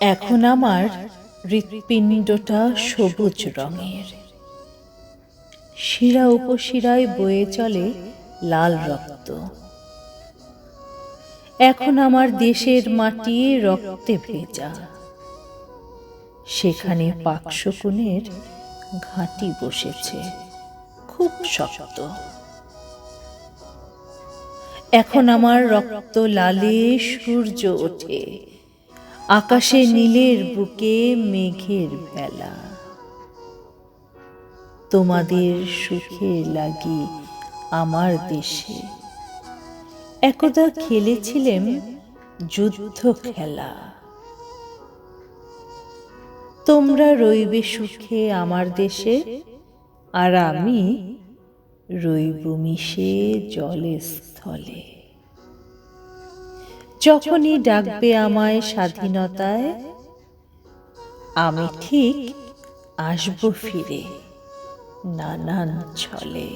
এখন আমার হৃৎপিণ্ডটা সবুজ রঙের। শিরা উপশিরায় বয়ে চলে লাল রক্ত। এখন আমার দেশের মাটি রক্তে ভেজা। সেখানে পাকশকুনের ঘাঁটি বসেছে, খুব শক্ত। এখন আমার রক্ত লালে সূর্য ওঠে। আকাশে নীলের বুকে মেঘের ভেলা তোমাদের সুখে লাগি আমার দেশে। একদা খেলেছিলেন যুদ্ধ খেলা। তোমরা রইবে সুখে আমার দেশে, আর আমি রইব মিশে জলে স্থলে। যখনই ডাকবে আমায় স্বাধীনতায় আমি ঠিক আসব ফিরে নানান ছলে।